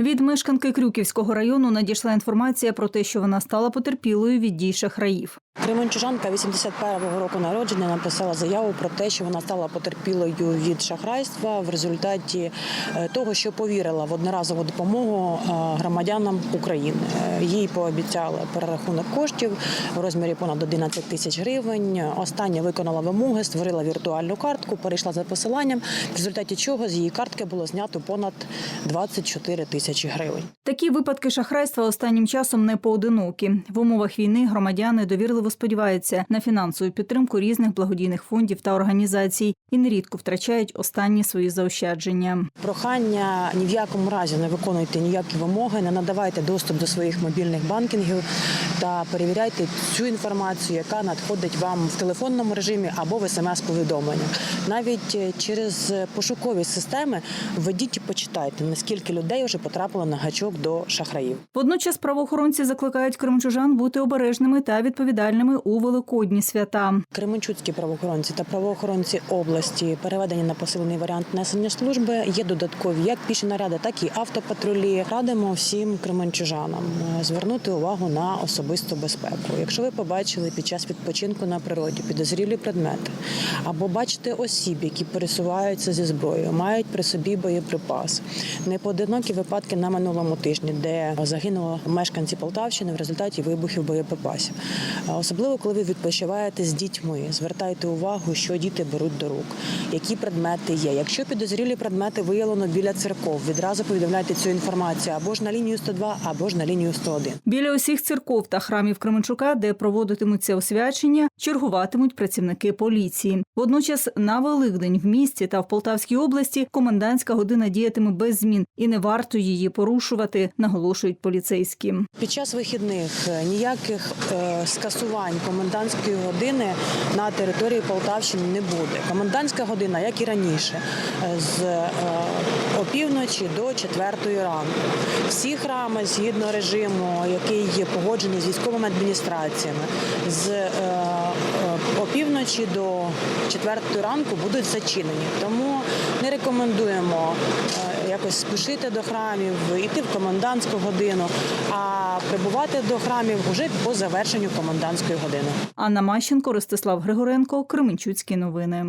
Від мешканки Крюківського району надійшла інформація про те, що вона стала потерпілою від дій шахраїв. Кременчужанка 81-го року народження написала заяву про те, що вона стала потерпілою від шахрайства в результаті е, того, що повірила в одноразову допомогу е, громадянам України. Їй пообіцяли перерахунок коштів у розмірі понад 11 тисяч гривень. Остання виконала вимоги, створила віртуальну картку, перейшла за посиланням, в результаті чого з її картки було знято понад 24 тисячі гривень. Такі випадки шахрайства останнім часом не поодинокі. В умовах війни громадяни довірливо сподіваються на фінансову підтримку різних благодійних фондів та організацій і нерідко втрачають останні свої заощадження. Прохання ні в якому разі не виконуйте ніякі вимоги, не надавайте доступ до своїх мобільних банкінгів та перевіряйте цю інформацію, яка надходить вам в телефонному режимі або в смс-повідомленнях. Навіть е, через пошукові системи введіть і почитайте, наскільки людей вже потрапило на гачок до шахраїв. Водночас правоохоронці закликають кримчужан бути обережними та відповідальними у великодні свята. Кременчуцькі правоохоронці та правоохоронці області переведені на посилений варіант несення служби. Є додаткові як піші наряди, так і автопатрулі. Радимо всім кременчужанам е, звернути увагу на особисту безпеку. Якщо ви побачили під час відпочинку на природі підозрілі предмети, або бачите осіб, які пересуваються зі зброєю, мають при собі боєприпас. Непоодинокі випадки на минулому тижні, де загинули мешканці Полтавщини в результаті вибухів боєприпасів. Особливо, коли ви відпочиваєте з дітьми, звертайте увагу, що діти беруть до рук, які предмети є. Якщо підозрілі предмети виявлено біля церков, відразу повідомляйте цю інформацію або ж на лінію 102, або ж на лінію 101. Біля усіх церков та храмів Кременчука, де проводитимуться освячення, чергуватимуть працівники поліції. Водночас на Великдень в місті та в Полтавській області комендантська година діятиме без змін і не варто її порушувати, наголошують поліцейські. Під час вихідних ніяких е, скасувань комендантської години на території Полтавщини не буде. Комендантська година, як і раніше, е, з е, опівночі до четвертої ранку. Всі храми згідно режиму, який є погоджений з військовими адміністраціями, з е, е, опівночі до четвертої ранку будуть зачинені. Тому не рекомендуємо е, якось спішити до храмів, йти в комендантську годину, а прибувати до храмів уже по завершенню комендантської години. Анна Мащенко, Ростислав Григоренко, Кременчуцькі новини.